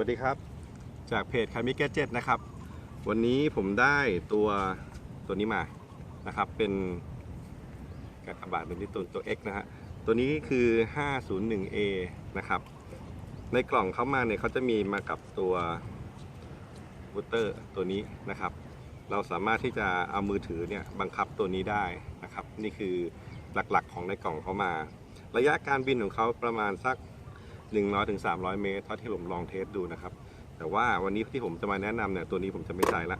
วัสดีครับ จากเพจคามิแกเจ็ตนะครับ วันนี้ผมได้ตัวตัวนี้มานะครับ เป็นกากบาทเป็นที่ตัวตัว X นะฮะตัวนี้คือ 501A นะครับ ในกล่องเข้ามาเนี่ยเขาจะมีมากับตัวบูตเตอร์ตัวนี้นะครับ เราสามารถที่จะเอามือถือเนี่ยบังคับตัวนี้ได้นะครับ นี่คือหลักๆของในกล่องเข้ามา ระยะการบินของเขาประมาณสัก 100ถึง300 เมตรเท่าที่ผมลองเทสดูนะครับ แต่ว่าวันนี้ที่ผมจะมาแนะนำเนี่ยตัวนี้ผมจะไม่ใช้ละ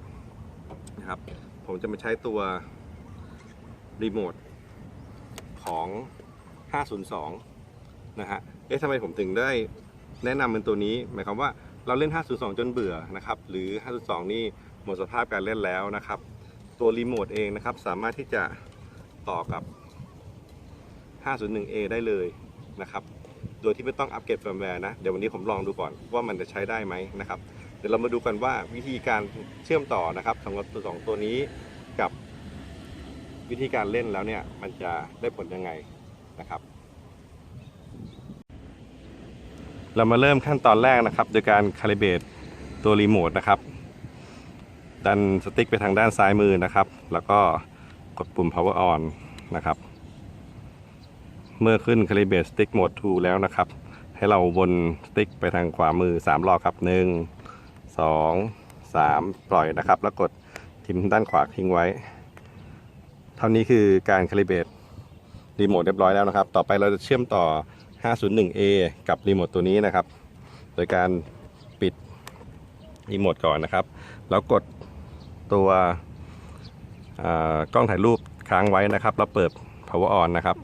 นะครับ ผมจะมาใช้ตัวรีโมทของ 502 นะฮะ เอ๊ะทำไมผมถึงได้แนะนำเป็นตัวนี้ หมายความว่าเราเล่น 502 จนเบื่อนะครับ หรือ 502 นี่หมดสภาพการเล่นแล้วนะครับ ตัวรีโมทเองนะครับ สามารถที่จะต่อกับ 501A ได้เลยนะครับ โดยที่ไม่ต้องอัปเกรดเฟิร์มแวร์นะ เดี๋ยววันนี้ผมลองดูก่อนว่ามันจะใช้ได้ไหมนะครับ เดี๋ยวเรามาดูกันว่าวิธีการเชื่อมต่อนะครับสำหรับตัวสองตัวนี้กับวิธีการเล่นแล้วเนี่ยมันจะได้ผลยังไงนะครับ เรามาเริ่มขั้นตอนแรกนะครับ โดยการคาลิเบตตัวรีโมทนะครับดันสติ๊กไปทางด้านซ้ายมือนะครับ แล้วก็กดปุ่ม power on นะครับ เมื่อขึ้น Calibrate Stick Mode 2แล้วนะครับ ให้เราวนสติ๊กไปทางขวามือ 3 รอบครับ 1 2 3 ปล่อยนะครับ แล้วกดทิมด้านขวาทิ้งไว้ เท่านี้คือการ Calibrate รีโมทเรียบร้อยแล้วนะครับ ต่อไปเราจะเชื่อมต่อ 501A กับรีโมทตัวนี้นะครับ โดยการปิดรีโมทก่อนนะครับ แล้วกดตัวกล้องถ่ายรูปค้างไว้นะครับ แล้วเปิด power on นะครับ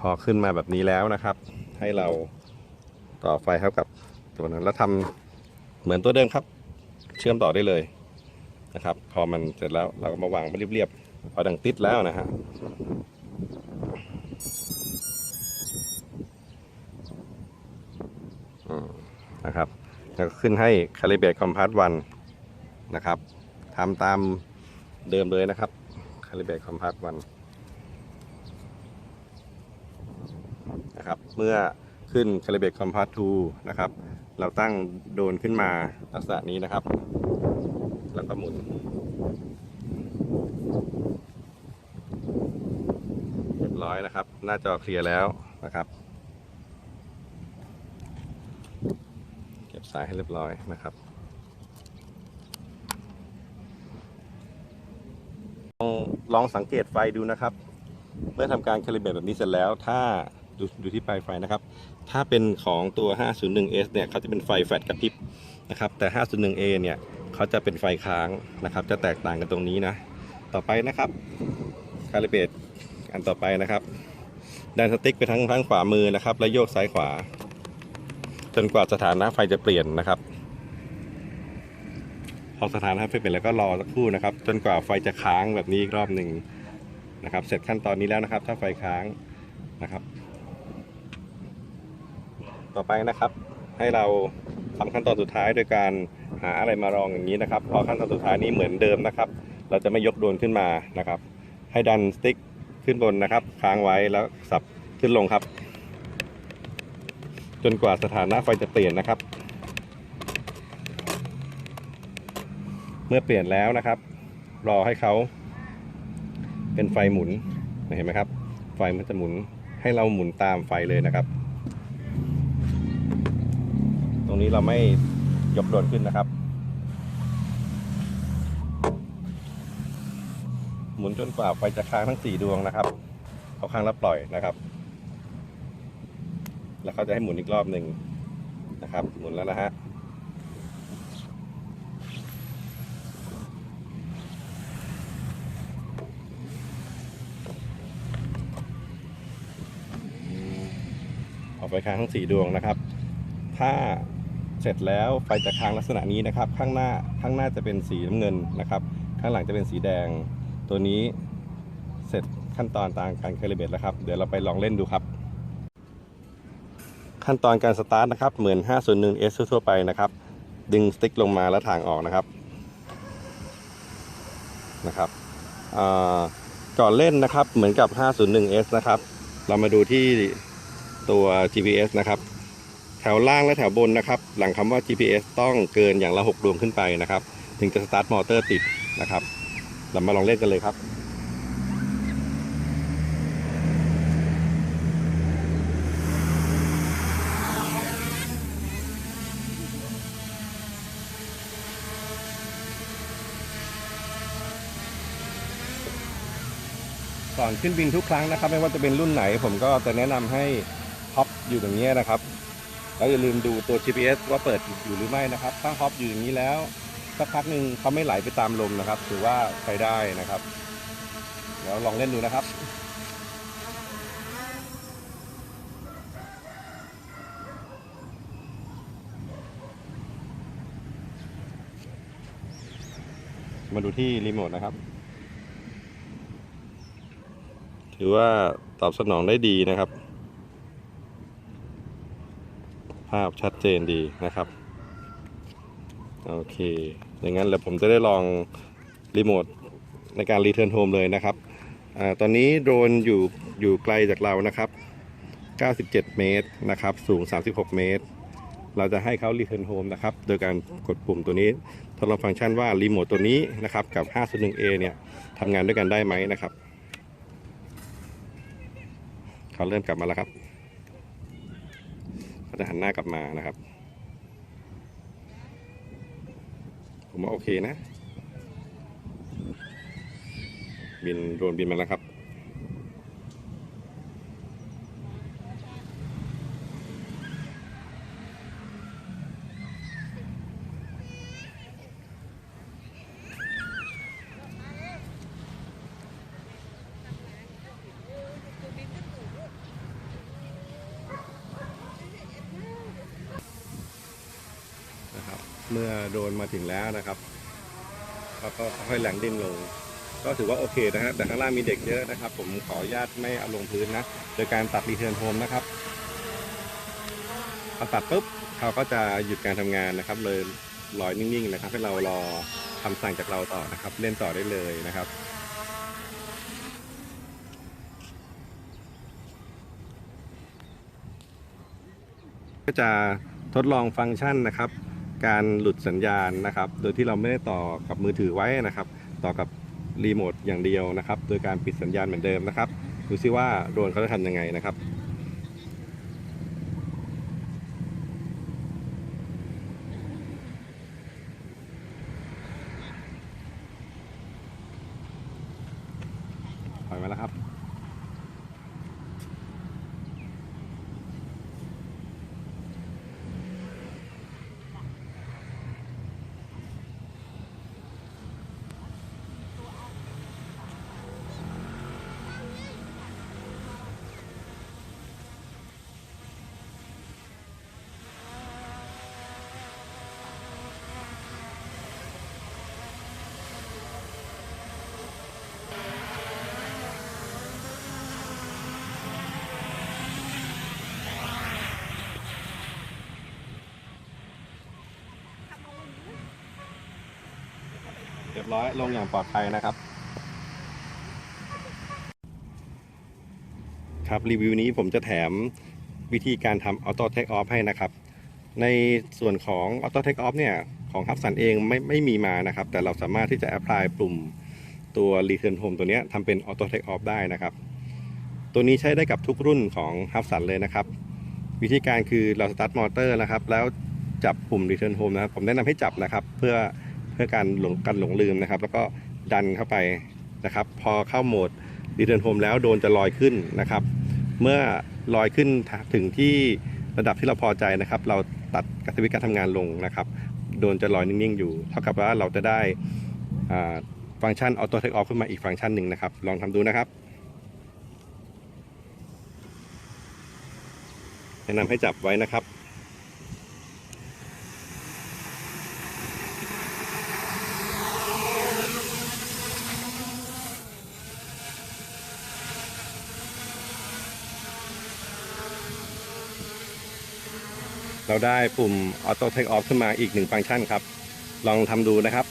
พอขึ้นมาแบบนี้แล้วนะครับ ให้เราต่อไฟเข้ากับตัวนั้นแล้วทำเหมือนตัวเดิมครับ เชื่อมต่อได้เลยนะครับ พอมันเสร็จแล้วเราก็มาวางเรียบๆพอดังติดแล้วนะฮะนะครับแล้วก็ขึ้นให้ Calibrate Compass 1นะครับทำตามเดิมเลยนะครับ Calibrate Compass 1นะครับ เมื่อขึ้น Calibrate Compass 2นะครับ เราตั้งโดนขึ้นมาลักษณะนี้นะครับ แล้วก็หมุนเรียบร้อยนะครับ หน้าจอเคลียร์แล้วนะครับ เก็บสายให้เรียบร้อยนะครับลองลองสังเกตไฟดูนะครับ เมื่อทำการคาลิเบรตแบบนี้เสร็จแล้วถ้า ดูดูที่ปลายไฟนะครับ ถ้าเป็นของตัว 501S เนี่ยเขาจะเป็นไฟแฟลชกระพริบนะครับแต่ 501A เนี่ยเขาจะเป็นไฟค้างนะครับ จะแตกต่างกันตรงนี้นะ ต่อไปนะครับคาลิเบตอันต่อไปนะครับดันสติ๊กไปทั้งทั้งขวามือนะครับ และโยกซ้ายขวา จนกว่าสถานะไฟจะเปลี่ยนนะครับพอสถานะไฟเปลี่ยนแล้วก็รอสักครู่นะครับ จนกว่าไฟจะค้างแบบนี้อีกรอบหนึ่งนะครับ เสร็จขั้นตอนนี้แล้วนะครับ ถ้าไฟค้างนะครับ ต่อไปนะครับ ให้เราทำขั้นตอนสุดท้ายโดยการหาอะไรมารองอย่างนี้นะครับพอขั้นตอนสุดท้ายนี้เหมือนเดิมนะครับ เราจะไม่ยกโดนขึ้นมานะครับ ให้ดันสติ๊กขึ้นบนนะครับ ค้างไว้แล้วสับขึ้นลงครับ จนกว่าสถานะไฟจะเปลี่ยนนะครับ เมื่อเปลี่ยนแล้วนะครับ รอให้เขาเป็นไฟหมุนเห็นไหมครับ ไฟมันจะหมุนให้เราหมุนตามไฟเลยนะครับ รงนี้เราไม่ยกโดรนขึ้นนะครับ หมุนจนกว่าไฟจะค้างทั้งสี่ดวงนะครับเขาค้างแล้วปล่อยนะครับ แล้วเขาจะให้หมุนอีกรอบหนึ่งนะครับ หมุนแล้วนะฮะออกไปค้างทั้งสี่ดวงนะครับ ถ้า เสร็จแล้วไฟจะค้างลักษณะนี้นะครับ ข้างหน้าข้างหน้าจะเป็นสีน้ำเงินนะครับ ข้างหลังจะเป็นสีแดง ตัวนี้เสร็จขั้นตอนตามการคาลิเบตแล้วครับ เดี๋ยวเราไปลองเล่นดูครับ ขั้นตอนการสตาร์ทนะครับเหมือน 501S ทั่วๆไปนะครับ ดึงสติ๊กลงมาแล้วถ่างออกนะครับนะครับก่อนเล่นนะครับเหมือนกับ 501S นะครับ เรามาดูที่ตัว GPS นะครับ แถวล่างและแถวบนนะครับ หลังคำว่า GPS ต้องเกินอย่างละ 6 ดวงขึ้นไปนะครับ ถึงจะสตาร์ทมอเตอร์ติดนะครับ เรามาลองเล่นกันเลยครับก่อนขึ้นบินทุกครั้งนะครับ ไม่ว่าจะเป็นรุ่นไหนผมก็จะแนะนำให้ฮอปอยู่อย่างนี้นะครับ แล้วอย่าลืมดูตัว GPS ว่าเปิดอยู่หรือไม่นะครับถ้าฮอปอยู่อย่างนี้แล้วสักพักหนึ่งเขาไม่ไหลไปตามลมนะครับ ถือว่าใช้ได้นะครับแล้วลองเล่นดูนะครับมาดูที่รีโมทนะครับ ถือว่าตอบสนองได้ดีนะครับ ภาพชัดเจนดีนะครับ โอเค อย่างนั้นแล้วผมจะได้ลองรีโมทในการรีเทิร์นโฮมเลยนะครับอตอนนี้โดรนอยู่อยู่ไกลจากเรานะครับ 97 เมตรนะครับ สูง 36 เมตร เราจะให้เขารีเทิร์นโฮมนะครับ โดยการกดปุ่มตัวนี้ทดลองฟังก์ชันว่ารีโมทตัวนี้นะครับกับ 501A เนี่ยทำงานด้วยกันได้ไหมนะครับ เขาเริ่มกลับมาแล้วครับ จะหันหน้ากลับมานะครับ ผมว่าโอเคนะ บินโดนบินมาแล้วครับ เมื่อโดนมาถึงแล้วนะครับแล้วก็ค่อยแหลงดินลง ก็ถือว่าโอเคนะฮะแต่ข้างล่างมีเด็กเยอะนะครับ ผมขออนุญาตไม่เอาลงพื้นนะโดยการตัดรีเทิร์นโฮมนะครับพอตัดปุ๊บเขาก็จะหยุดการทำงานนะครับ เลยลอยนิ่งๆนะครับ ให้เรารอคำสั่งจากเราต่อนะครับ เล่นต่อได้เลยนะครับก็จะทดลองฟังก์ชันนะครับ การหลุดสัญญาณนะครับ โดยที่เราไม่ได้ต่อกับมือถือไว้นะครับ ต่อกับรีโมทอย่างเดียวนะครับ โดยการปิดสัญญาณเหมือนเดิมนะครับ ดูซิว่าโดรนเขาจะทำยังไงนะครับ ร้อยลงอย่างปลอดภัยนะครับ ครับรีวิวนี้ผมจะแถมวิธีการทำ Auto Take Off ให้นะครับ ในส่วนของ Auto Take Off เนี่ยของฮับสันเองไม่ไม่มีมานะครับ แต่เราสามารถที่จะ apply ปุ่มตัว Return Home ตัวนี้ทำเป็น Auto Take Off ได้นะครับ ตัวนี้ใช้ได้กับทุกรุ่นของฮับสันเลยนะครับ วิธีการคือเราสตาร์ทมอเตอร์นะครับ แล้วจับปุ่ม Return Home นะครับ ผมแนะนำให้จับนะครับ เพื่อ พื่อการหลงการหลงลืมนะครับ แล้วก็ดันเข้าไปนะครับ พอเข้าโหมด Return Home แล้วโดนจะลอยขึ้นนะครับ เมื่อลอยขึ้นถึงที่ระดับที่เราพอใจนะครับ เราตัดกระทวิการทำงานลงนะครับ โดนจะลอยนิ่งๆอยู่ เท่ากับว่าเราจะได้ฟังก์ชัน Auto Take Off ขึ้นมาอีกฟังก์ชันหนึ่งนะครับ ลองทำดูนะครับแนะนำให้จับไว้นะครับ เราได้ปุ่ม Auto Take Off ขึ้นมาอีกหนึ่งฟังก์ชันครับ ลองทำดูนะครับ